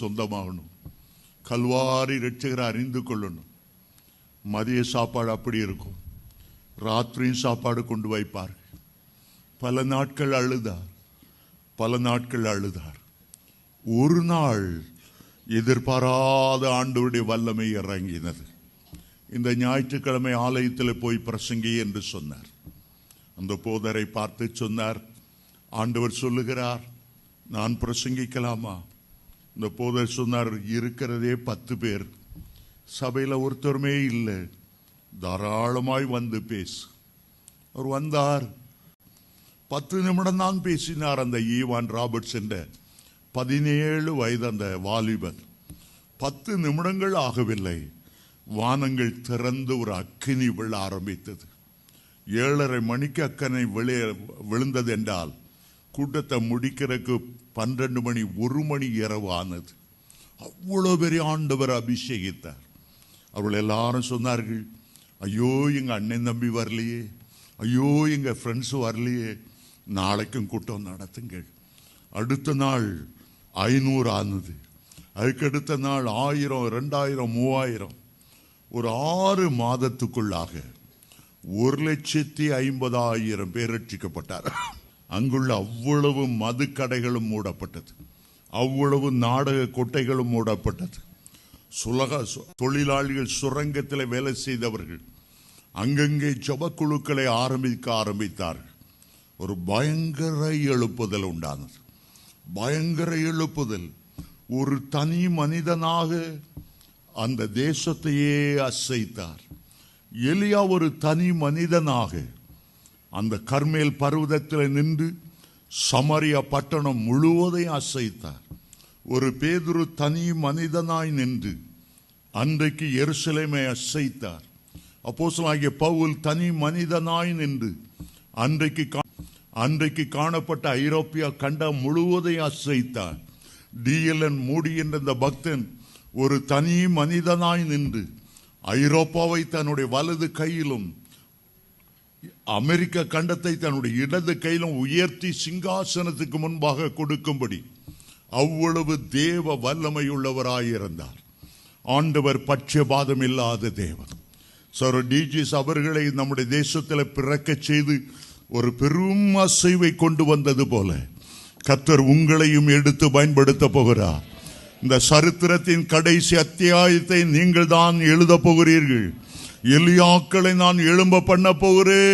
சொந்தமாகணும். கல்வாரி ரட்சகரை அறிந்து கொள்ளணும். மதிய சாப்பாடு அப்படி இருக்கும். ராத்திரியும் சாப்பாடு கொண்டு வைப்பார். பல நாட்கள் அழுதார். பல நாட்கள் அழுதார். ஒரு நாள் எதிர்பாராத ஆண்டவருடைய வல்லமை இறங்கினது. இந்த ஞாயிற்றுக்கிழமை ஆலயத்தில் போய் பிரசங்கி என்று சொன்னார். அந்த போதரை பார்த்து சொன்னார். ஆண்டவர் சொல்லுகிறார் நான் பிரசங்கிக்கலாமா? இந்த போதர் சொன்னார் இருக்கிறதே பத்து பேர். சபையில் ஒருத்தருமே இல்லை. தாராளமாய் வந்து பேசு. அவர் வந்தார். பத்து நிமிடம் தான் பேசினார் அந்த ஈவான் ராபர்ட்ஸ் என்ற பதினேழு வயது அந்த வாலிபர் பத்து நிமிடங்கள் ஆகவில்லை. வானங்கள் திறந்து ஒரு அக்கினி விழ ஆரம்பித்தது. ஏழரை மணிக்கு அக்கனை விளைய விழுந்தது என்றால் கூட்டத்தை முடிக்கிறதுக்கு பன்னெண்டு மணி ஒரு மணி இரவு ஆனது. அவ்வளோ பெரிய ஆண்டவர் அபிஷேகித்தார். அவர்கள் எல்லாரும் சொன்னார்கள் ஐயோ எங்கள் அண்ணன் தம்பி வரலையே. ஐயோ எங்கள் ஃப்ரெண்ட்ஸ் வரலையே. நாளைக்கும் கூட்டம் நடத்துங்கள். அடுத்த நாள் ஐநூறு ஆனது. அதுக்கடுத்த நாள் ஆயிரம் ரெண்டாயிரம் மூவாயிரம். ஒரு ஆறு மாதத்துக்குள்ளாக ஒரு லட்சத்தி ஐம்பதாயிரம் பேர் ரட்சிக்கப்பட்டார் அங்குள்ள அவ்வளவு மதுக்கடைகளும் மூடப்பட்டது. அவ்வளவு நாடக கொட்டைகளும் மூடப்பட்டது. சுலக சு- தொழிலாளிகள் சுரங்கத்தில் வேலை செய்தவர்கள் அங்கங்கே ஜபக்குழுக்களை ஆரம்பிக்க ஆரம்பித்தார்கள். ஒரு பயங்கர எழுப்புதல் உண்டானது. பயங்கர எழுப்புதல். ஒரு தனி மனிதனாக அந்த தேசத்தையே அசைத்தார். எலியா ஒரு தனி மனிதனாக அந்த கர்மேல் பர்வதத்தில் நின்று சமரியா பட்டணம் முழுவதையும் அசைத்தார் ஒரு பேதுரு தனி மனிதனாய் நின்று அன்றைக்கு எருசலேமை அசைத்தார் அப்போசலாகிய பவுல் தனி மனிதனாய் நின்று அன்றைக்கு கா- அன்றைக்கு காணப்பட்ட ஐரோப்பிய கண்டம் முழுவதையும் அசைத்தார் டிஎல்என் மூடி என்ற இந்த பக்தன் ஒரு தனி மனிதனாய் நின்று ஐரோப்பாவை தன்னுடைய வலது கையிலும் அமெரிக்க கண்டத்தை தன்னுடைய இடது கையிலும் உயர்த்தி சிங்காசனத்துக்கு முன்பாக கொடுக்கும்படி அவ்வளவு தேவ வல்லமையுள்ளவராயிருந்தார். ஆண்டவர் பட்சபாதம் இல்லாத தேவன். சார் டிஜிஸ் அவர்களை நம்முடைய தேசத்தில் பிறக்கச் செய்து ஒரு பெரும் அசைவை கொண்டு வந்தது போல கத்தர் உங்களையும் எடுத்து பயன்படுத்த போகிறார். இந்த சரித்திரத்தின் கடைசி அத்தியாயத்தை நீங்கள் தான் எழுத போகிறீர்கள். எலியாக்களை நான் எழும்ப பண்ண போகிறேன்.